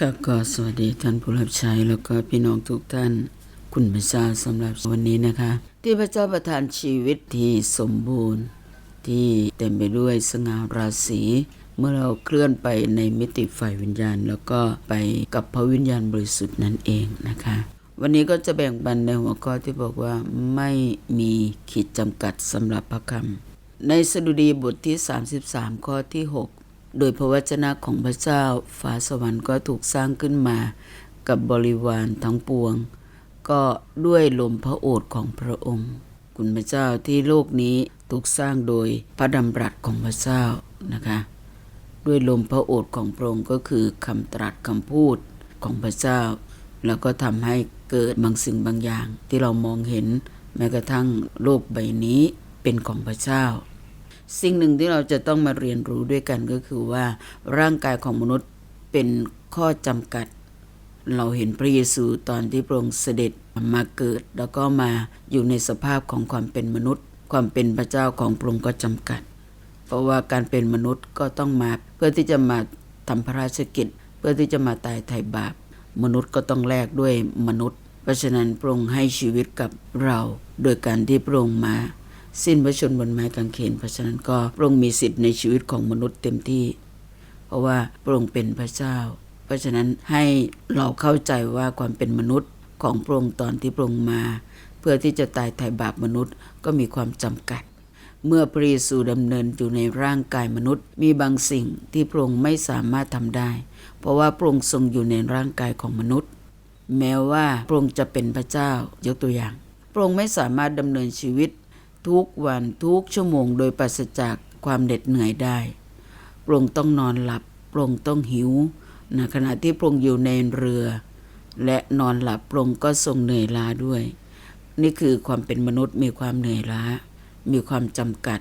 ค่ะก็สวัสดีท่านผู้รับใช้แล้วก็พี่น้องทุกท่าน คุณพระเจ้าสำหรับวันนี้นะคะ ที่พระเจ้าประทานชีวิตที่สมบูรณ์ ที่เต็มไปด้วยสง่าราศีเมื่อเราเคลื่อนไปในมิติฝ่ายวิญญาณ แล้วก็ไปกับพระวิญญาณบริสุทธิ์นั่นเองนะคะ วันนี้ก็จะแบ่งปันในหัวข้อที่บอกว่าไม่มีขีดจำกัดสำหรับพระคำในสดุดีบทที่ 33 ข้อที่ 6 โดยพระวจนะของพระเจ้าฟ้าสวรรค์ก็ถูกสร้างขึ้นมากับบริวารทั้งปวง ก็ด้วยลมพระโอษฐ์ของพระองค์ คุณพระเจ้าที่โลกนี้ถูกสร้างโดยพระดำรัสของพระเจ้านะคะ ด้วยลมพระโอษฐ์ของพระองค์ก็คือคำตรัสคำพูดของพระเจ้า แล้วก็ทำให้เกิดบางสิ่งบางอย่างที่เรามองเห็นแม้กระทั่งโลกใบนี้เป็นของพระเจ้า สิ่งหนึ่งที่เราจะต้องมาเรียนรู้ด้วยกันก็คือว่าร่างกายของมนุษย์เป็นข้อจำกัด เราเห็นพระเยซูตอนที่พระองค์เสด็จมาเกิด แล้วก็มาอยู่ในสภาพของความเป็นมนุษย์ ความเป็นพระเจ้าของพระองค์ก็จำกัด เพราะว่าการเป็นมนุษย์ก็ต้องมาเพื่อที่จะมาทำพระราชกิจ เพื่อที่จะมาตายไถ่บาป มนุษย์ก็ต้องแลกด้วยมนุษย์ เพราะฉะนั้นพระองค์ให้ชีวิตกับเรา โดยการที่พระองค์มา สิ้นพระชนบนไม้กางเขนเพราะฉะนั้นก็พระองค์มีสิทธิ์ในชีวิตของมนุษย์เต็มที่ เพราะว่าพระองค์เป็นพระเจ้า เพราะฉะนั้นให้เราเข้าใจว่าความเป็นมนุษย์ของพระองค์ตอนที่พระองค์มา เพื่อที่จะตายไถ่บาปมนุษย์ก็มีความจำกัด เมื่อพระเยซูดำเนินอยู่ในร่างกายมนุษย์ มีบางสิ่งที่พระองค์ไม่สามารถทำได้ เพราะว่าพระองค์ทรงอยู่ในร่างกายของมนุษย์ แม้ว่าพระองค์จะเป็นพระเจ้ายกตัวอย่างพระองค์ไม่สามารถดำเนินชีวิต ทุกวันทุกชั่วโมงโดยปราศจากความเหน็ดเหนื่อยได้พระองค์ต้องนอนหลับพระองค์ต้องหิวนะขณะที่พระองค์อยู่ในเรือ และนอนหลับพระองค์ก็ทรงเหนื่อยล้าด้วย นี่คือความเป็นมนุษย์มีความเหนื่อยล้า มีความจำกัด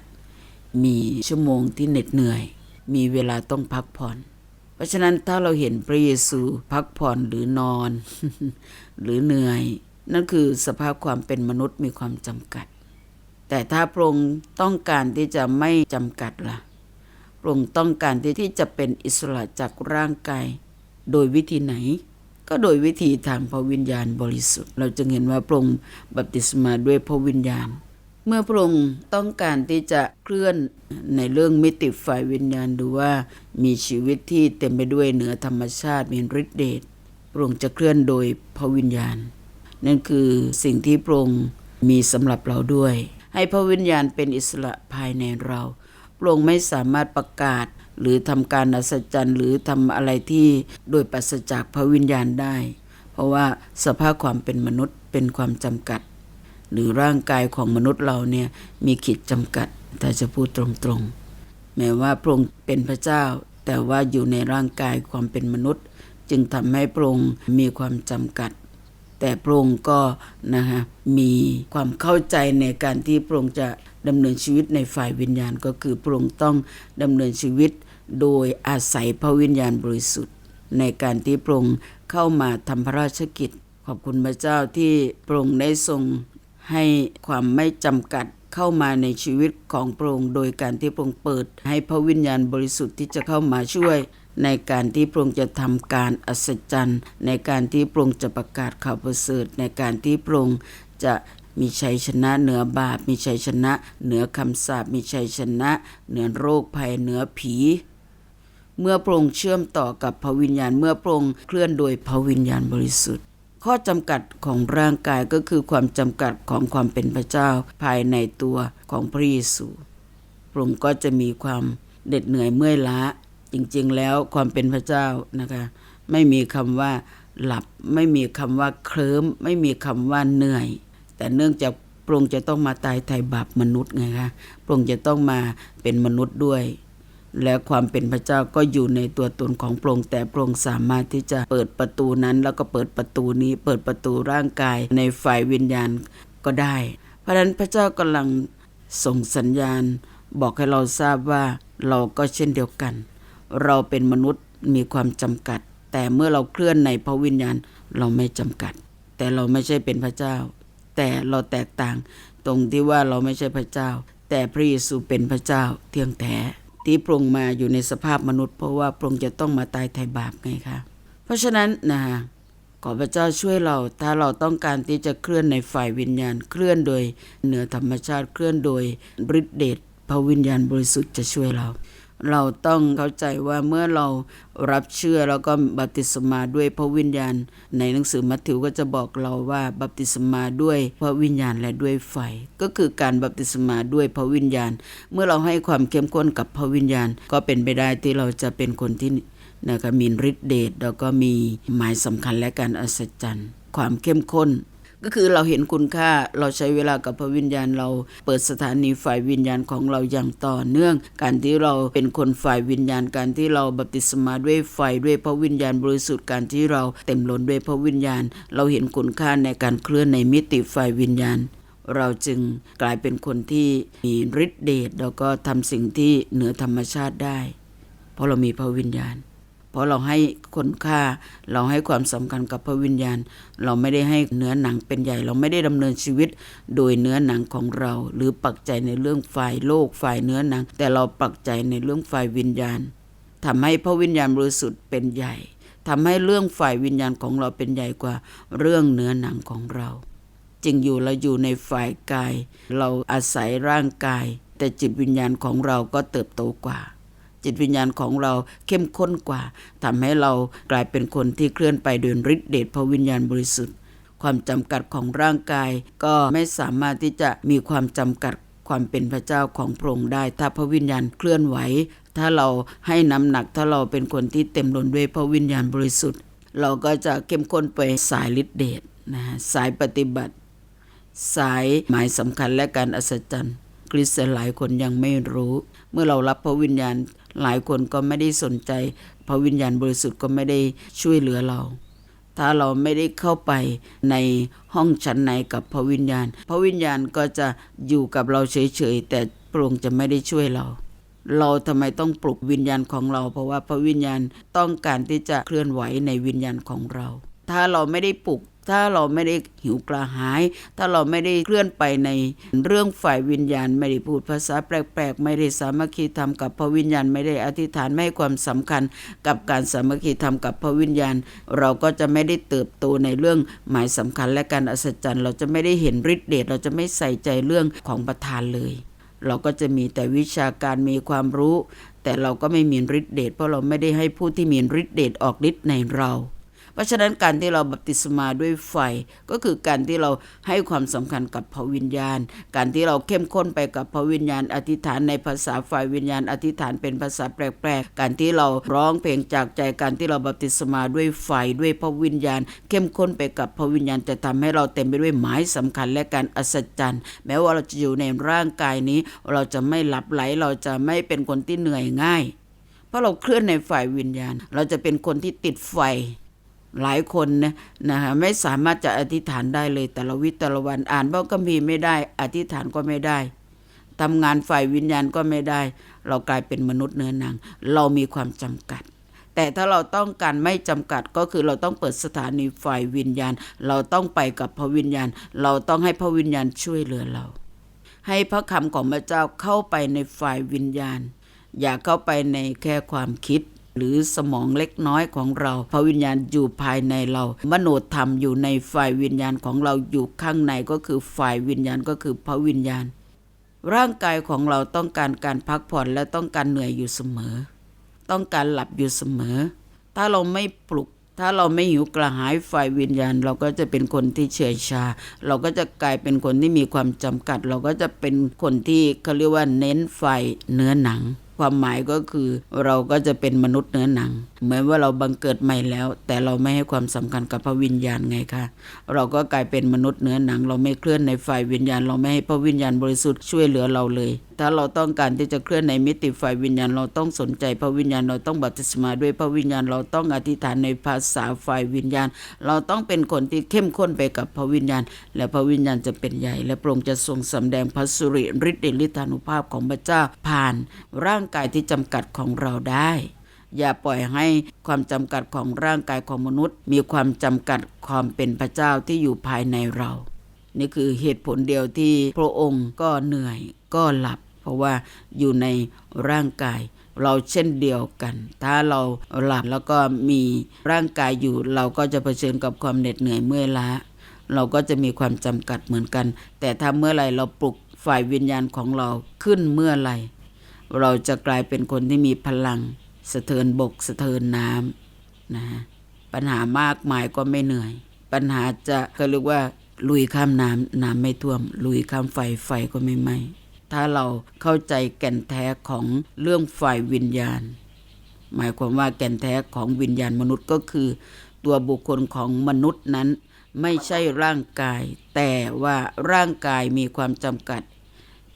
มีชั่วโมงที่เหน็ดเหนื่อย มีเวลาต้องพักผ่อน เพราะฉะนั้นถ้าเราเห็นพระเยซูพักผ่อนหรือนอน หรือเหนื่อย นั่นคือสภาพความเป็นมนุษย์มีความจำกัด แต่ถ้าพระองค์ต้องการที่จะไม่จำกัดล่ะพระองค์ต้องการที่ที่จะเป็นอิสระจากร่างกาย โดยวิธีไหน ก็โดยวิธีทางพระวิญญาณบริสุทธิ์ เราจึงเห็นว่าพระองค์บัพติศมาด้วยพระวิญญาณ เมื่อพระองค์ต้องการที่จะเคลื่อนในเรื่องมิติฝ่ายวิญญาณดูว่ามีชีวิตที่เต็มไปด้วยเหนือธรรมชาติมีฤทธิเดชพระองค์จะเคลื่อนโดยพระวิญญาณ นั่นคือสิ่งที่พระองค์มีสำหรับเราด้วย ให้พระวิญญาณเป็นอิสระภายในเราพระองค์ไม่สามารถประกาศหรือทำการอัศจรรย์หรือทำอะไรที่โดยปราศจากพระวิญญาณได้ เพราะว่าสภาพความเป็นมนุษย์เป็นความจำกัด หรือร่างกายของมนุษย์เราเนี่ยมีขีดจำกัดแต่จะพูดตรงๆ แม้ว่าพระองค์เป็นพระเจ้า แต่ว่าอยู่ในร่างกายความเป็นมนุษย์ จึงทำให้พระองค์มีความจำกัด แต่พระองค์ก็นะฮะมีความเข้าใจในการที่พระองค์จะดำเนินชีวิตในฝ่ายวิญญาณก็คือพระองค์ต้องดำเนินชีวิตโดยอาศัยพระวิญญาณบริสุทธิ์ ในการที่พระองค์เข้ามาทำพระราชกิจ ขอบคุณพระเจ้าที่พระองค์ได้ทรงให้ความไม่จำกัดเข้ามาในชีวิตของพระองค์โดยการที่พระองค์เปิด ให้พระวิญญาณบริสุทธิ์ที่จะเข้ามาช่วย ในการที่พระองค์จะทำการอัศจรรย์ ในการที่พระองค์จะประกาศข่าวประเสริฐ ในการที่พระองค์จะมีชัยชนะเหนือบาป มีชัยชนะ เหนือคำสาป มีชัยชนะ เหนือโรคภัย เหนือผี เมื่อพระองค์เชื่อมต่อกับพระวิญญาณ เมื่อพระองค์เคลื่อนโดยพระวิญญาณบริสุทธิ์ ข้อจำกัดของร่างกายก็คือความจำกัดของความเป็นพระเจ้าภายในตัวของพระเยซู พระองค์ก็จะมีความเด็ดเหนื่อยเมื่อยล้า จริง ๆ แล้วความเป็นพระเจ้านะคะไม่มีคำว่าหลับ ไม่มีคำว่าเคลิ้มไม่มีคำว่าเหนื่อย แต่เนื่องจากพระองค์จะต้องมาตายไถ่บาปมนุษย์ไงคะพระองค์จะต้องมาเป็นมนุษย์ด้วย และความเป็นพระเจ้าก็อยู่ในตัวตนของพระองค์แต่พระองค์สามารถที่จะเปิดประตูนั้น แล้วก็เปิดประตูนี้ เปิดประตูร่างกายในฝ่ายวิญญาณก็ได้ เพราะฉะนั้นพระเจ้ากำลังส่งสัญญาณ บอกให้เราทราบว่าเราก็เช่นเดียวกัน เราเป็นมนุษย์มีความจำกัด แต่เมื่อเราเคลื่อนในพระวิญญาณเราไม่จำกัด แต่เราไม่ใช่เป็นพระเจ้า แต่เราแตกต่าง ตรงที่ว่าเราไม่ใช่พระเจ้า แต่พระเยซูเป็นพระเจ้าเที่ยงแท้ที่พรงมาอยู่ในสภาพมนุษย์ เพราะว่าพรงจะต้องมาตายไถ่บาปไงคะเพราะฉะนั้นนะขอพระเจ้าช่วยเราถ้าเราต้องการที่จะเคลื่อนในฝ่ายวิญญาณเคลื่อนโดยเหนือธรรมชาติเคลื่อนโดยฤทธิเดชพระวิญญาณบริสุทธิ์จะช่วยเรา เราต้องเข้าใจว่าเมื่อเรารับเชื่อแล้วก็บัพติศมาด้วยพระวิญญาณ ในหนังสือมัทธิวก็จะบอกเราว่าบัพติศมาด้วยพระวิญญาณและด้วยไฟ ก็คือการบัพติศมาด้วยพระวิญญาณ เมื่อเราให้ความเข้มข้นกับพระวิญญาณ ก็เป็นไปได้ที่เราจะเป็นคนที่นะคะมีฤทธิเดชแล้วก็มีหมายสำคัญและการอัศจรรย์ ความเข้มข้น ก็คือเราเห็นคุณค่าเราใช้เวลากับพระวิญญาณเราเปิดสถานีฝ่ายวิญญาณของเราอย่างต่อเนื่อง การที่เราเป็นคนฝ่ายวิญญาณการที่เราบัพติศมาด้วยไฟด้วยพระวิญญาณบริสุทธิ์การที่เราเต็มล้นด้วยพระวิญญาณ เราเห็นคุณค่าในการเคลื่อนในมิติฝ่ายวิญญาณ เราจึงกลายเป็นคนที่มีฤทธิเดชแล้วก็ทำสิ่งที่เหนือธรรมชาติได้ เพราะเรามีพระวิญญาณ เพราะเราให้คุณค่า เราให้ความสำคัญกับพระวิญญาณ เราไม่ได้ให้เนื้อหนังเป็นใหญ่ เราไม่ได้ดำเนินชีวิตโดยเนื้อหนังของเรา หรือปักใจในเรื่องฝ่ายโลกฝ่ายเนื้อหนัง แต่เราปักใจในเรื่องฝ่ายวิญญาณทำให้พระวิญญาณบริสุทธิ์เป็นใหญ่ทำให้เรื่องฝ่ายวิญญาณของเราเป็นใหญ่กว่าเรื่องเนื้อหนังของเรา จริงอยู่เราอยู่ในฝ่ายกาย เราอาศัยร่างกาย แต่จิตวิญญาณของเราก็เติบโตกว่า จิตวิญญาณของเราเข้มข้นกว่าทำให้เรากลายเป็นคนที่เคลื่อนไปโดยฤทธิเดชพระวิญญาณบริสุทธิ์ ความจำกัดของร่างกายก็ไม่สามารถที่จะมีความจำกัดความเป็นพระเจ้าของพระองค์ได้ ถ้าพระวิญญาณเคลื่อนไหว ถ้าเราให้น้ำหนักถ้าเราเป็นคนที่เต็มล้นด้วยพระวิญญาณบริสุทธิ์ เราก็จะเข้มข้นไปสายฤทธิเดชนะฮะสายปฏิบัติ สายหมายสำคัญและการอัศจรรย์คริสเตียนหลายคนยังไม่รู้ เมื่อเรารับพระวิญญาณ หลายคนก็ไม่ได้สนใจ พระวิญญาณบริสุทธิ์ก็ไม่ได้ช่วยเหลือเรา ถ้าเราไม่ได้เข้าไปในห้องชั้นในกับพระวิญญาณ พระวิญญาณก็จะอยู่กับเราเฉยๆแต่พระองค์จะไม่ได้ช่วยเรา เราทำไมต้องปลุกวิญญาณของเรา เพราะว่าพระวิญญาณต้องการที่จะเคลื่อนไหวในวิญญาณของเรา ถ้าเราไม่ได้ปลุก ถ้าเราไม่ได้หิวกระหาย ถ้าเราไม่ได้เคลื่อนไปในเรื่องฝ่ายวิญญาณ ไม่ได้พูดภาษาแปลกๆ ไม่ได้สามัคคีธรรมกับพระวิญญาณ ไม่ได้อธิษฐานไม่ให้ความสำคัญกับการสามัคคีธรรมกับพระวิญญาณ เราก็จะไม่ได้เติบโตในเรื่องหมายสำคัญและการอัศจรรย์ เราจะไม่ได้เห็นฤทธิเดชเราจะไม่ใส่ใจเรื่องของประธานเลย เราก็จะมีแต่วิชาการมีความรู้ แต่เราก็ไม่มีฤทธิเดชเพราะเราไม่ได้ให้ผู้ที่มีฤทธิเดชออกฤทธิ์ในเรา เพราะฉะนั้นการที่เราบัพติศมาด้วยไฟก็คือการที่เราให้ความสำคัญกับพระวิญญาณ การที่เราเข้มข้นไปกับพระวิญญาณ อธิษฐานในภาษาฝ่ายวิญญาณ อธิษฐานเป็นภาษาแปลกๆ การที่เราร้องเพลงจากใจ การที่เราบัพติศมาด้วยไฟด้วยพระวิญญาณ เข้มข้นไปกับพระวิญญาณจะทำให้เราเต็มไปด้วยหมายสำคัญและการอัศจรรย์ แม้ว่าเราจะอยู่ในร่างกายนี้ เราจะไม่หลับไหล เราจะไม่เป็นคนที่เหนื่อยง่าย เพราะเราเคลื่อนในฝ่ายวิญญาณ เราจะเป็นคนที่ติดไฟ หลายคนนะนะฮะไม่สามารถจะอธิษฐานได้เลยแต่ละวิแต่ละวันอ่านพระคัมภีร์ไม่ได้ อธิษฐานก็ไม่ได้ทำงานฝ่ายวิญญาณก็ไม่ได้ เรากลายเป็นมนุษย์เนื้อหนังเรามีความจำกัด แต่ถ้าเราต้องการไม่จำกัดก็คือเราต้องเปิดสถานีฝ่ายวิญญาณ เราต้องไปกับพระวิญญาณ เราต้องให้พระวิญญาณช่วยเหลือเรา ให้พระคำของพระเจ้าเข้าไปในฝ่ายวิญญาณ อย่าเข้าไปในแค่ความคิด หรือสมองเล็กน้อยของเราพระวิญญาณอยู่ภายในเรา มโนธรรมอยู่ในฝ่ายวิญญาณของเราอยู่ข้างในก็คือฝ่ายวิญญาณก็คือพระวิญญาณ ร่างกายของเราต้องการการพักผ่อนและต้องการเหนื่อยอยู่เสมอ ต้องการหลับอยู่เสมอ ถ้าเราไม่ปลุกถ้าเราไม่หิวกระหายฝ่ายวิญญาณ เราก็จะเป็นคนที่เฉยชา เราก็จะกลายเป็นคนที่มีความจำกัด เราก็จะเป็นคนที่เขาเรียกว่าเน้นฝ่ายเนื้อหนัง ความหมายก็คือ เราก็จะเป็นมนุษย์เนื้อหนัง เหมือนว่าเราบังเกิดใหม่แล้ว แต่เราไม่ให้ความสำคัญกับพระวิญญาณไงคะเราก็กลายเป็นมนุษย์เนื้อหนัง เราไม่เคลื่อนในฝ่ายวิญญาณ เราไม่ให้พระวิญญาณบริสุทธิ์ช่วยเหลือเราเลย ถ้าเราต้องการที่จะเคลื่อนในมิติฝ่ายวิญญาณ เราต้องสนใจพระวิญญาณเราต้องบัพติศมาด้วยพระวิญญาณเราต้องอธิษฐานในภาษาฝ่ายวิญญาณ เราต้องเป็นคนที่เข้มข้นไปกับพระวิญญาณ และพระวิญญาณจะเป็นใหญ่ และพระองค์จะทรงสำแดงพระสุริฤทธิ์เดชฤทธานุภาพของพระเจ้าผ่าน ร่างกายที่จำกัดของเราได้ อย่าปล่อยให้ความจำกัดของร่างกายของมนุษย์ มีความจำกัดความเป็นพระเจ้าที่อยู่ภายในเรา นี่คือเหตุผลเดียวที่พระองค์ก็เหนื่อยก็หลับ เพราะว่าอยู่ในร่างกายเราเช่นเดียวกัน ถ้าเราหลับแล้วก็มีร่างกายอยู่ เราก็จะเผชิญกับความเหน็ดเหนื่อยเมื่อยล้า เราก็จะมีความจำกัดเหมือนกัน แต่ถ้าเมื่อไหร่เราปลุกฝ่ายวิญญาณของเราขึ้นเมื่อไหร่เราจะกลายเป็นคนที่มีพลัง สะเทินบกสะเทินน้ำนะฮะปัญหามากมายก็ไม่เหนื่อย ปัญหาจะก็เรียกว่า ลุยข้ามน้ำน้ำไม่ท่วม ลุยข้ามไฟไฟก็ไม่ไหม้ถ้าเราเข้าใจแก่นแท้ของเรื่องฝ่ายวิญญาณ หมายความว่าแก่นแท้ของวิญญาณมนุษย์ก็คือ ตัวบุคคลของมนุษย์นั้น ไม่ใช่ร่างกาย แต่ว่าร่างกายมีความจำกัด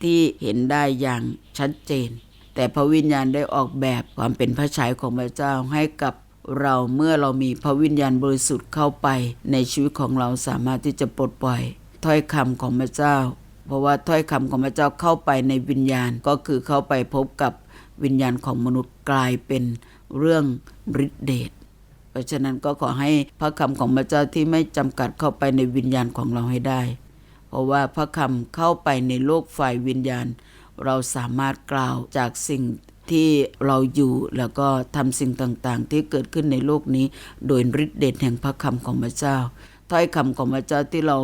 ที่เห็นได้อย่างชัดเจน แต่พระวิญญาณได้ออกแบบความเป็นพระฉายของพระเจ้าให้กับเราเมื่อเรามีพระวิญญาณบริสุทธิ์เข้าไปในชีวิตของเราสามารถที่จะปลดปล่อยถ้อยคำของพระเจ้า เพราะว่าถ้อยคำของพระเจ้าเข้าไปในวิญญาณก็คือเข้าไปพบกับวิญญาณของมนุษย์กลายเป็นเรื่องฤทธิเดชเพราะฉะนั้นก็ขอให้พระคำของพระเจ้าที่ไม่จำกัดเข้าไปในวิญญาณของเราให้ได้ เพราะว่าพระคำเข้าไปในโลกฝ่ายวิญญาณ เราสามารถกล่าวจากสิ่งที่เราอยู่แล้วก็ทำสิ่งต่างๆ ที่เกิดขึ้นในโลกนี้ โดยฤทธิเดชแห่งพระคำของพระเจ้าถ้อยคำของพระเจ้าที่เรา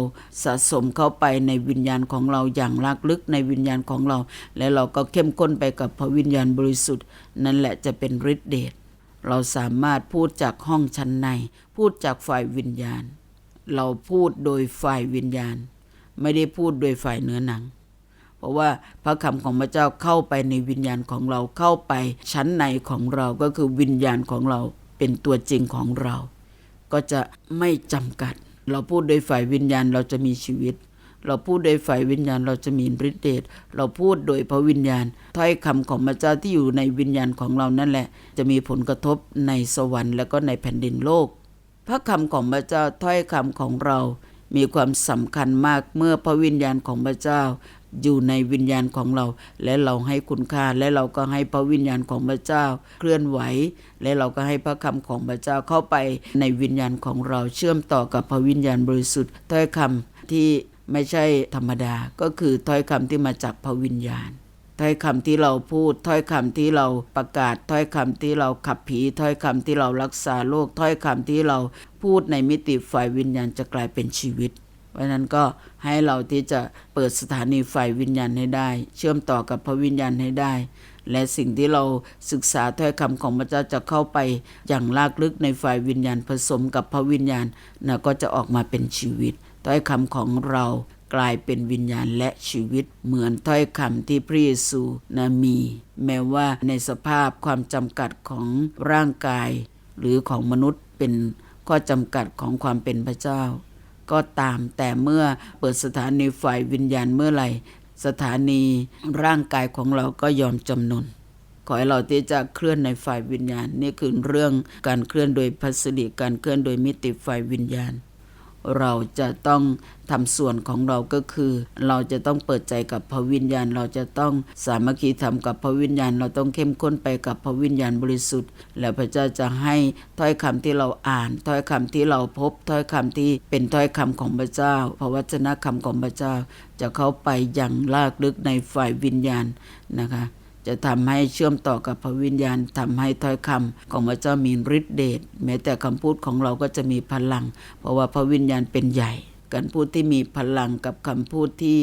สะสมเข้าไปในวิญญาณของเราอย่างลากลึกในวิญญาณของเรา และเราก็เข้มข้นไปกับพระวิญญาณบริสุทธิ์ นั่นแหละจะเป็นฤทธิเดชเราสามารถพูดจากห้องชั้นใน พูดจากฝ่ายวิญญาณ เราพูดโดยฝ่ายวิญญาณ ไม่ได้พูดโดยฝ่ายเนื้อหนัง เพราะว่าพระคำของพระเจ้าเข้าไปในวิญญาณของเราเข้าไปชั้นในของเราก็คือวิญญาณของเราเป็นตัวจริงของเรา ก็จะไม่จำกัด เราพูดโดยฝ่ายวิญญาณเราจะมีชีวิต เราพูดโดยฝ่ายวิญญาณเราจะมีฤทธิเดชเราพูดโดยพระวิญญาณถ้อยคำของพระเจ้าที่อยู่ในวิญญาณของเรานั่นแหละ จะมีผลกระทบในสวรรค์และก็ในแผ่นดินโลก พระคำของพระเจ้าถ้อยคำของเรามีความสำคัญมากเมื่อพระวิญญาณของพระเจ้า อยู่ในวิญญาณของเรา และเราให้คุณค่าและเราก็ให้พระวิญญาณของพระเจ้าเคลื่อนไหว และเราก็ให้พระคำของพระเจ้าเข้าไปในวิญญาณของเราเชื่อมต่อกับพระวิญญาณบริสุทธิ์ถ้อยคำที่ไม่ใช่ธรรมดาก็คือถ้อยคำที่มาจากพระวิญญาณถ้อยคำที่เราพูดถ้อยคำที่เราประกาศถ้อยคำที่เราขับผีถ้อยคำที่เรารักษาโรคถ้อยคำที่เราพูดในมิติฝ่ายวิญญาณจะกลายเป็นชีวิต เพราะนั้นก็ให้เราที่จะเปิดสถานีฝ่ายวิญญาณให้ได้ เชื่อมต่อกับพระวิญญาณให้ได้ และสิ่งที่เราศึกษาถ้อยคำของพระเจ้าจะเข้าไปอย่างลากลึกในฝ่ายวิญญาณผสมกับพระวิญญาณนะก็จะออกมาเป็นชีวิต ถ้อยคำของเรากลายเป็นวิญญาณและชีวิต เหมือนถ้อยคำที่พระเยซูนะมี แม้ว่าในสภาพความจำกัดของร่างกาย หรือของมนุษย์เป็นข้อจำกัดของความเป็นพระเจ้า ก็ตาม แต่เมื่อเปิดสถานีฝ่ายวิญญาณเมื่อไหร่ สถานีร่างกายของเราก็ยอมจำนนขอให้เราที่จะเคลื่อนในฝ่ายวิญญาณ นี่คือเรื่องการเคลื่อนโดยพัสดิการเคลื่อนโดยมิติฝ่ายวิญญาณ เราจะต้องทำส่วนของเราก็คือ เราจะต้องเปิดใจกับพระวิญญาณ เราจะต้องสามัคคีธรรมกับพระวิญญาณ เราต้องเข้มข้นไปกับพระวิญญาณบริสุทธิ์ แล้วพระเจ้าจะให้ถ้อยคำที่เราอ่าน ถ้อยคำที่เราพบ ถ้อยคำที่เป็นถ้อยคำของพระเจ้าพระวจนะคำของพระเจ้า จะเข้าไปอย่างลากลึกในฝ่ายวิญญาณนะคะ จะทำให้เชื่อมต่อกับพระวิญญาณทำให้ถ้อยคำของพระเจ้ามีฤทธิเดชแม้แต่คำพูดของเราก็จะมีพลัง เพราะว่าพระวิญญาณเป็นใหญ่การพูดที่มีพลังกับคำพูดที่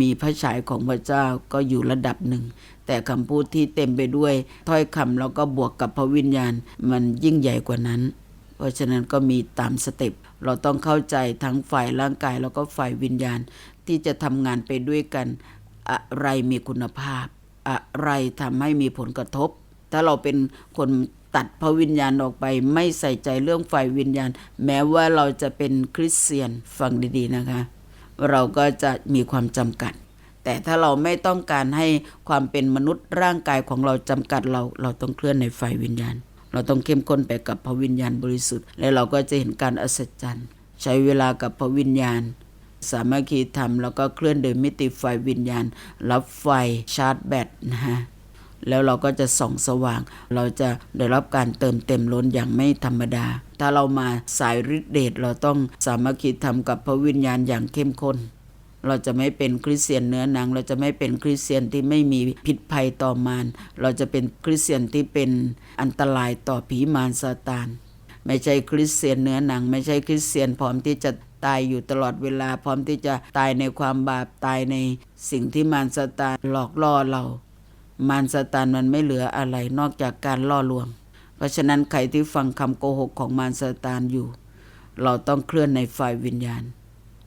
มีพระฉายของพระเจ้าก็อยู่ระดับหนึ่ง แต่คำพูดที่เต็มไปด้วยถ้อยคำแล้วก็บวกกับพระวิญญาณมันยิ่งใหญ่กว่านั้น เพราะฉะนั้นก็มีตามสเต็ปเราต้องเข้าใจทั้งฝ่ายร่างกายแล้วก็ฝ่ายวิญญาณ ที่จะทำงานไปด้วยกันอะไรมีคุณภาพ อะไรทำให้มีผลกระทบ ถ้าเราเป็นคนตัดพระวิญญาณออกไป ไม่ใส่ใจเรื่องฝ่ายวิญญาณ แม้ว่าเราจะเป็นคริสเตียนฟังดีๆนะคะ เราก็จะมีความจำกัด แต่ถ้าเราไม่ต้องการให้ความเป็นมนุษย์ร่างกายของเราจำกัดเรา เราต้องเคลื่อนในฝ่ายวิญญาณ เราต้องเข้มข้นไปกับพระวิญญาณบริสุทธิ์ และเราก็จะเห็นการอัศจรรย์ ใช้เวลากับพระวิญญาณ สามัคคีธรรม แล้วก็เคลื่อนโดยมิติไฟวิญญาณ รับไฟชาร์จแบตนะฮะแล้วเราก็จะส่องสว่าง เราจะได้รับการเติมเต็มล้นอย่างไม่ธรรมดา ถ้าเรามาสายฤทธิเดชเราต้องสามัคคีธรรมกับพระวิญญาณอย่างเข้มข้น เราจะไม่เป็นคริสเตียนเนื้อหนัง เราจะไม่เป็นคริสเตียนที่ไม่มีพิษภัยต่อมารเราจะเป็นคริสเตียนที่เป็นอันตรายต่อผีมารซาตาน ไม่ใช่คริสเตียนเนื้อหนัง ไม่ใช่คริสเตียนพร้อมที่จะ ตายอยู่ตลอดเวลา พร้อมที่จะตายในความบาปตายในสิ่งที่มารซาตานหลอกล่อเรา มารซาตานมันไม่เหลืออะไรนอกจากการล่อลวง เพราะฉะนั้นใครที่ฟังคำโกหกของมารซาตานอยู่ เราต้องเคลื่อนในฝ่ายวิญญาณ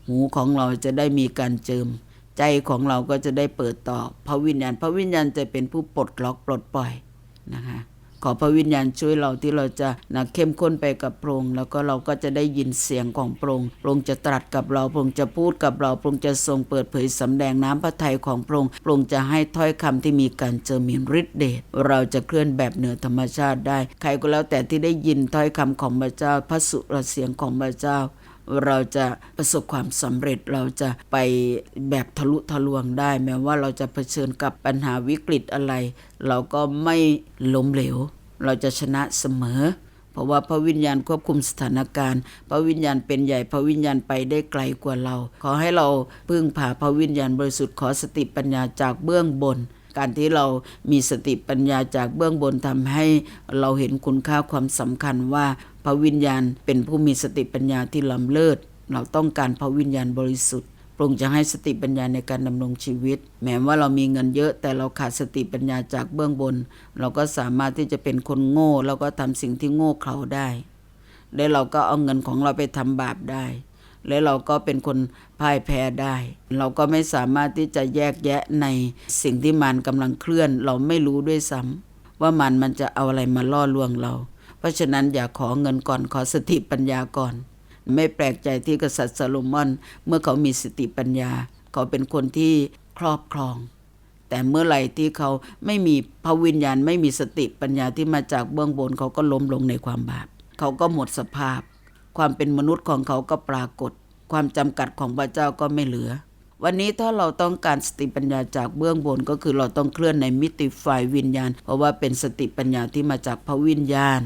หูของเราจะได้มีการเจิม ใจของเราก็จะได้เปิดต่อพระวิญญาณ พระวิญญาณจะเป็นผู้ปลดล็อกปลดปล่อยนะคะ ขอพระวิญญาณช่วยเราที่เราจะนะเข้มข้นไปกับพระองค์แล้วก็เราก็จะได้ยินเสียงของพระองค์พระองค์จะตรัสกับเราพระองค์จะพูดกับเราพระองค์จะทรงเปิดเผยสำแดงน้ำพระทัยของพระองค์พระองค์จะให้ถ้อยคำที่มีการเจอมีฤทธิเดชเราจะเคลื่อนแบบเหนือธรรมชาติได้ ใครก็แล้วแต่ที่ได้ยินถ้อยคำของพระเจ้าพระสุรเสียงของพระเจ้า เราจะประสบความสำเร็จเราจะไปแบบทะลุทะลวงได้ แม้ว่าเราจะเผชิญกับปัญหาวิกฤตอะไร เราก็ไม่ล้มเหลว เราจะชนะเสมอ เพราะว่าพระวิญญาณควบคุมสถานการณ์ พระวิญญาณเป็นใหญ่พระวิญญาณไปได้ไกลกว่าเรา ขอให้เราพึ่งพาพระวิญญาณบริสุทธิ์ขอสติปัญญาจากเบื้องบน การที่เรามีสติปัญญาจากเบื้องบนทำให้เราเห็นคุณค่าความสำคัญว่าพระวิญญาณเป็นผู้มีสติปัญญาที่ล้ำเลิศ เราต้องการพระวิญญาณบริสุทธิ์พระองค์จะให้สติปัญญาในการดำรงชีวิต แม้ว่าเรามีเงินเยอะแต่เราขาดสติปัญญาจากเบื้องบน เราก็สามารถที่จะเป็นคนโง่ แล้วก็ทำสิ่งที่โง่เขลาได้ และเราก็เอาเงินของเราไปทำบาปได้ และเราก็เป็นคนพ่ายแพ้ได้ เราก็ไม่สามารถที่จะแยกแยะในสิ่งที่มันกำลังเคลื่อน เราไม่รู้ด้วยซ้ำว่ามันมันจะเอาอะไรมาล่อลวงเรา เพราะฉะนั้นอย่าขอเงินก่อนขอสติปัญญาก่อน ไม่แปลกใจที่กษัตริย์ซาโลมอน เมื่อเขามีสติปัญญา เขาเป็นคนที่ครอบครอง แต่เมื่อไหร่ที่เขาไม่มีพระวิญญาณ ไม่มีสติปัญญาที่มาจากเบื้องบนเขาก็ล้มลงในความบาปเขาก็หมดสภาพ ความเป็นมนุษย์ของเขาก็ปรากฏ ความจำกัดของพระเจ้าก็ไม่เหลือ วันนี้ถ้าเราต้องการสติปัญญาจากเบื้องบนก็คือเราต้องเคลื่อนในมิติฝ่ายวิญญาณ เพราะว่าเป็นสติปัญญาที่มาจากพระวิญญาณ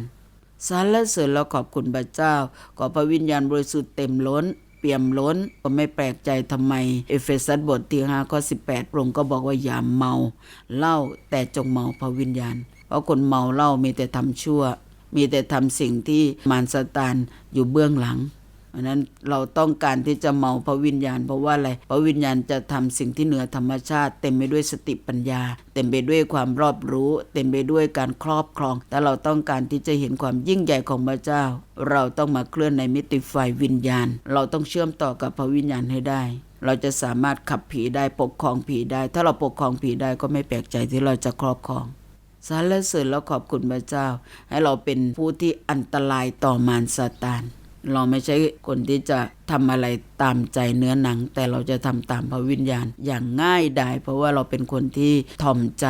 สรรเสริญเราขอบคุณพระเจ้า ขอพระวิญญาณบริสุทธิ์เต็มล้น เปี่ยมล้น ก็ไม่แปลกใจทำไม เอเฟซัสบทที่5ข้อ18พระองค์ก็บอกว่าอย่าเมาเหล้าแต่จงเมาพระวิญญาณ เพราะคนเมาเหล้ามีแต่ทำชั่ว มีแต่ทำสิ่งที่มารซาตานอยู่เบื้องหลังเพราะนั้นเราต้องการที่จะเมาพระวิญญาณ เพราะว่าอะไรพระวิญญาณจะทำสิ่งที่เหนือธรรมชาติ เต็มไปด้วยสติปัญญา เต็มไปด้วยความรอบรู้ เต็มไปด้วยการครอบครอง แต่เราต้องการที่จะเห็นความยิ่งใหญ่ของพระเจ้า เราต้องมาเคลื่อนในมิติฝ่ายวิญญาณ เราต้องเชื่อมต่อกับพระวิญญาณให้ได้ เราจะสามารถขับผีได้ปกครองผีได้ ถ้าเราปกครองผีได้ก็ไม่แปลกใจที่เราจะครอบครอง สรรเสริญแล้วขอบคุณพระเจ้า ให้เราเป็นผู้ที่อันตรายต่อมารซาตาน เราไม่ใช่คนที่จะทำอะไรตามใจเนื้อหนัง แต่เราจะทำตามพระวิญญาณอย่างง่ายดายเพราะว่าเราเป็นคนที่ถ่อมใจ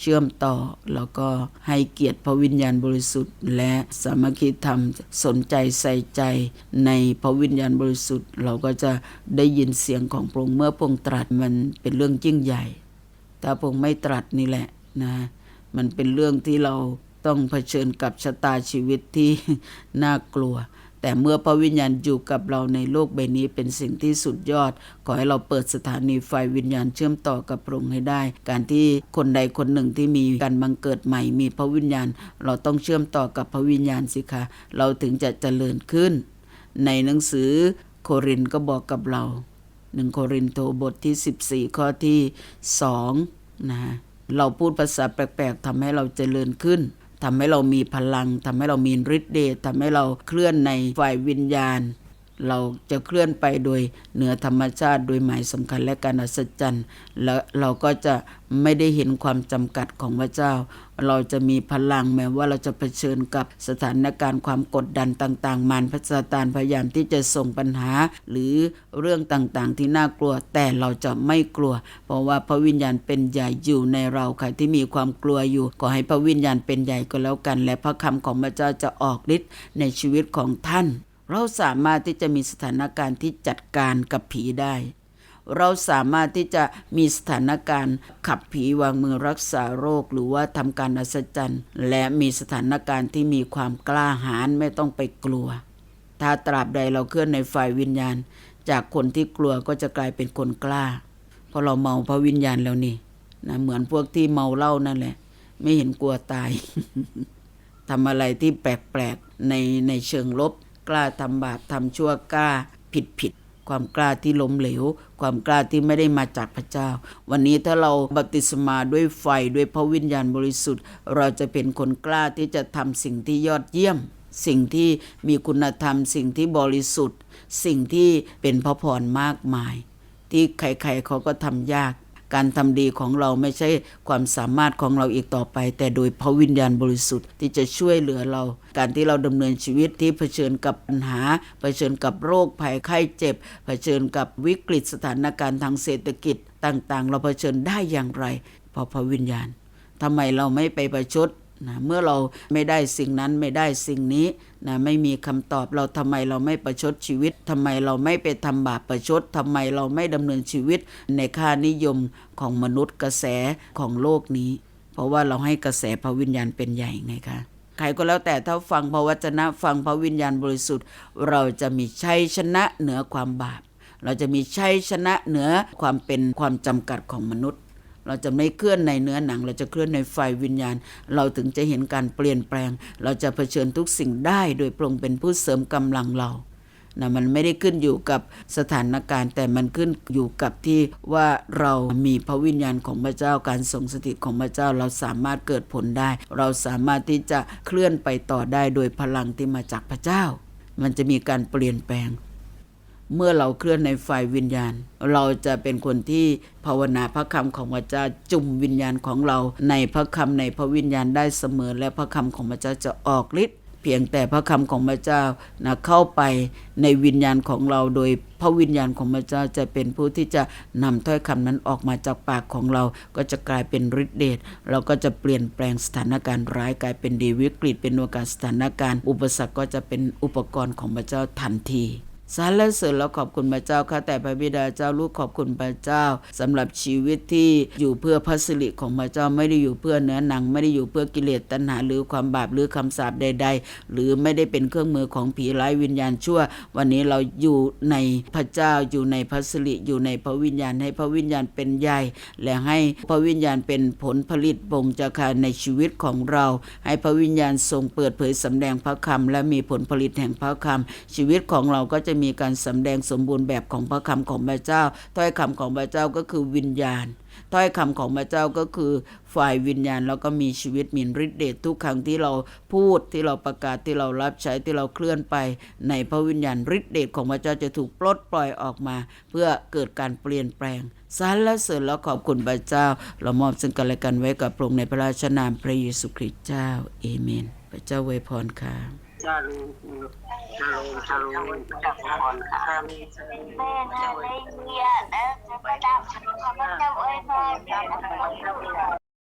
เชื่อมต่อ แล้วก็ให้เกียรติพระวิญญาณบริสุทธิ์ และสามัคคีธรรมสนใจใส่ใจในพระวิญญาณบริสุทธิ์ เราก็จะได้ยินเสียงของพระองค์เมื่อพระองค์ตรัสมันเป็นเรื่องยิ่งใหญ่ถ้าพระองค์ไม่ตรัสนี่แหละนะ มันเป็นเรื่องที่เราต้องเผชิญกับชะตาชีวิตที่น่ากลัว แต่เมื่อพระวิญญาณอยู่กับเราในโลกใบนี้เป็นสิ่งที่สุดยอด ขอให้เราเปิดสถานีไฟวิญญาณเชื่อมต่อกับพระองค์ให้ได้ การที่คนใดคนหนึ่งที่มีการบังเกิดใหม่มีพระวิญญาณ เราต้องเชื่อมต่อกับพระวิญญาณสิคะเราถึงจะเจริญขึ้น ในหนังสือโครินก็บอกกับเราหนึ่งโครินโตบทที่ 14 ข้อที่สองนะ เราพูดภาษาแปลกๆทำให้เราเจริญขึ้นทำให้เรามีพลังทำให้เรามีฤทธิ์เดชทำให้เราเคลื่อนในฝ่ายวิญญาณ เราจะเคลื่อนไปโดยเหนือธรรมชาติ โดยหมายสำคัญและการอัศจรรย์และเราก็จะไม่ได้เห็นความจำกัดของพระเจ้า เราจะมีพลังแม้ว่าเราจะเผชิญกับสถานการณ์ความกดดันต่างๆ มารพระซาตานพยายามที่จะส่งปัญหา หรือเรื่องต่างๆ ที่น่ากลัว แต่เราจะไม่กลัว เพราะว่าพระวิญญาณเป็นใหญ่อยู่ในเราใครที่มีความกลัวอยู่ก็ให้พระวิญญาณเป็นใหญ่ก็แล้วกัน และพระคำของพระเจ้าจะออกฤทธิ์ในชีวิตของท่าน เราสามารถที่จะมีสถานการณ์ที่จัดการกับผีได้ เราสามารถที่จะมีสถานการณ์ขับผีวางมือรักษาโรคหรือว่าทำการอัศจรรย์และมีสถานการณ์ที่มีความกล้าหาญไม่ต้องไปกลัว ถ้าตราบใดเราเคลื่อนในฝ่ายวิญญาณ จากคนที่กลัวก็จะกลายเป็นคนกล้า เพราะเราเมาพระวิญญาณแล้วนี่นะเหมือนพวกที่เมาเหล้านั่นแหละ ไม่เห็นกลัวตายทำอะไรที่แปลกๆในในเชิงลบ กล้าทำบาปทำชั่วกล้าผิดผิดความกล้าที่ล้มเหลว ความกล้าที่ไม่ได้มาจากพระเจ้า วันนี้ถ้าเราบัพติศมาด้วยไฟด้วยพระวิญญาณบริสุทธิ์ เราจะเป็นคนกล้าที่จะทำสิ่งที่ยอดเยี่ยม สิ่งที่มีคุณธรรม สิ่งที่บริสุทธิ์ สิ่งที่เป็นพระพรมากมาย ที่ใครๆเขาก็ทำยาก การทำดีของเราไม่ใช่ความสามารถของเราอีกต่อไป แต่โดยพระวิญญาณบริสุทธิ์ที่จะช่วยเหลือเรา การที่เราดำเนินชีวิตที่เผชิญกับปัญหา เผชิญกับโรคภัยไข้เจ็บ เผชิญกับวิกฤตสถานการณ์ทางเศรษฐกิจต่างๆ เราเผชิญได้อย่างไร พอพระวิญญาณทำไมเราไม่ไปประชด นะเมื่อเราไม่ได้สิ่งนั้นไม่ได้สิ่งนี้นะไม่มีคำตอบเราทำไมเราไม่ประชดชีวิตทำไมเราไม่ไปทำบาปประชดทำไมเราไม่ดำเนินชีวิตในค่านิยมของมนุษย์กระแสของโลกนี้ เพราะว่าเราให้กระแสพระวิญญาณเป็นใหญ่ไงคะใครก็แล้วแต่ถ้าฟังพระวจนะฟังพระวิญญาณบริสุทธิ์ เราจะมีชัยชนะเหนือความบาป เราจะมีชัยชนะเหนือความเป็นความจำกัดของมนุษย์ เราจะไม่เคลื่อนในเนื้อหนัง เราจะเคลื่อนในไฟวิญญาณ เราถึงจะเห็นการเปลี่ยนแปลง เราจะเผชิญทุกสิ่งได้โดยพระองค์เป็นผู้เสริมกำลังเรานะมันไม่ได้ขึ้นอยู่กับสถานการณ์ แต่มันขึ้นอยู่กับที่ว่าเรามีพระวิญญาณของพระเจ้าการทรงสถิตของพระเจ้าเราสามารถเกิดผลได้ เราสามารถที่จะเคลื่อนไปต่อได้โดยพลังที่มาจากพระเจ้า มันจะมีการเปลี่ยนแปลง เมื่อเราเคลื่อนในฝ่ายวิญญาณ เราจะเป็นคนที่ภาวนาพระคำของพระเจ้าจุ่มวิญญาณของเรา ในพระคำในพระวิญญาณได้เสมอ และพระคำของพระเจ้าจะออกฤทธิ์เพียงแต่พระคำของพระเจ้านะเข้าไปในวิญญาณของเราโดยพระวิญญาณของพระเจ้าจะเป็นผู้ที่จะนำถ้อยคำนั้นออกมาจากปากของเรา ก็จะกลายเป็นฤทธิเดชเราก็จะเปลี่ยนแปลงสถานการณ์ร้ายกลายเป็นดีวิกฤตเป็นโอกาสสถานการณ์ อุปสรรคก็จะเป็นอุปกรณ์ของพระเจ้าทันที สรรเสริญแล้วขอบคุณพระเจ้าข้าแต่พระบิดาเจ้าลูกขอบคุณพระเจ้าสำหรับชีวิตที่อยู่เพื่อพระสิริของพระเจ้าไม่ได้อยู่เพื่อเนื้อหนัง ไม่ได้อยู่เพื่อกิเลสตัณหาหรือความบาปหรือคำสาปใด ๆ หรือไม่ได้เป็นเครื่องมือของผีร้ายวิญญาณชั่ว วันนี้เราอยู่ในพระเจ้าอยู่ในพระสิริอยู่ในพระวิญญาณให้พระวิญญาณเป็นใหญ่ และให้พระวิญญาณเป็นผลผลิตบ่งจาคาในชีวิตของเรา ให้พระวิญญาณทรงเปิดเผยสำแดงพระคำและมีผลผลิตแห่งพระคำชีวิตของเราก็จะมีการสำแดงสมบูรณ์แบบของพระคำของพระเจ้า ถ้อยคำของพระเจ้าก็คือวิญญาณ ถ้อยคำของพระเจ้าก็คือฝ่ายวิญญาณแล้วก็มีชีวิตมีฤทธิ์เดชทุกครั้งที่เราพูดที่เราประกาศที่เรารับใช้ที่เราเคลื่อนไป ในพระวิญญาณฤทธิ์เดชของพระเจ้าจะถูกปลดปล่อยออกมา เพื่อเกิดการเปลี่ยนแปลงสรรเสริญแล้วขอบคุณพระเจ้า เรามอบซึ่งกันและกันไว้กับพระองค์ในพระราชนามพระเยซูคริสต์เจ้าเอเมน พระเจ้าอวยพรค่ะ จาลูชาลูชารูจากพรค่ะแม่นาเลยเยียแล้วจะประดับข้าพเจ้าเอ้ยพ่อแม่ข้าพเจ้า